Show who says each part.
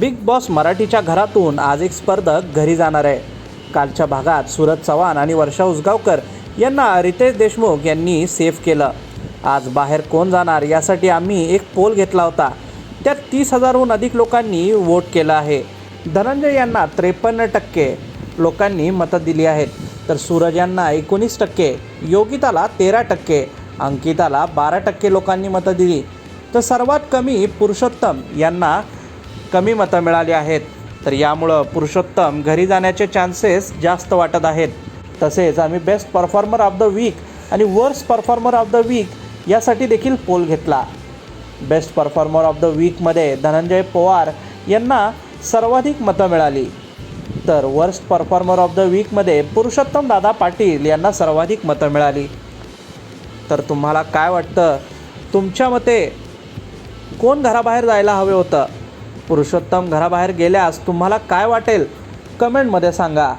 Speaker 1: Big boss मराठीच्या घरातून आज एक स्पर्धक घरी जाणार आहे. कालच्या भागात सूरज चव्हाण आणि वर्षा उसगावकर यांना रितेश देशमुख यांनी सेफ केलं. आज बाहेर कोण जाणार यासाठी आम्ही एक पोल घेतला होता. त्यात तीस हजारहून अधिक लोकांनी वोट केलं आहे. धनंजय यांना त्रेपन्न टक्के लोकांनी मतं दिली आहेत. तर सूरज यांना एकोणीस टक्के योगिताला तेरा टक्के अंकिताला बारा टक्के लोकांनी मतं दिली. तर सर्वात कमी पुरुषोत्तम यांना कमी मतं मिळाली आहेत. तर यामुळं पुरुषोत्तम घरी जाण्याचे चान्सेस जास्त वाटत आहेत. तसेच आम्ही best performer of the week आणि worst performer of the week यासाठी देखील पोल घेतला. बेस्ट परफॉर्मर ऑफ द वीकमध्ये धनंजय पवार यांना सर्वाधिक मतं मिळाली. तर वर्स्ट परफॉर्मर ऑफ द वीकमध्ये पुरुषोत्तम दादा पाटील यांना सर्वाधिक मतं मिळाली. तर तुम्हाला काय वाटतं? तुमच्या मते कोण घराबाहेर जायला हवे होतं? पुरुषोत्तम घराबाहेर गेल्यास तुम्हाला काय वाटेल? कमेंटमध्ये सांगा.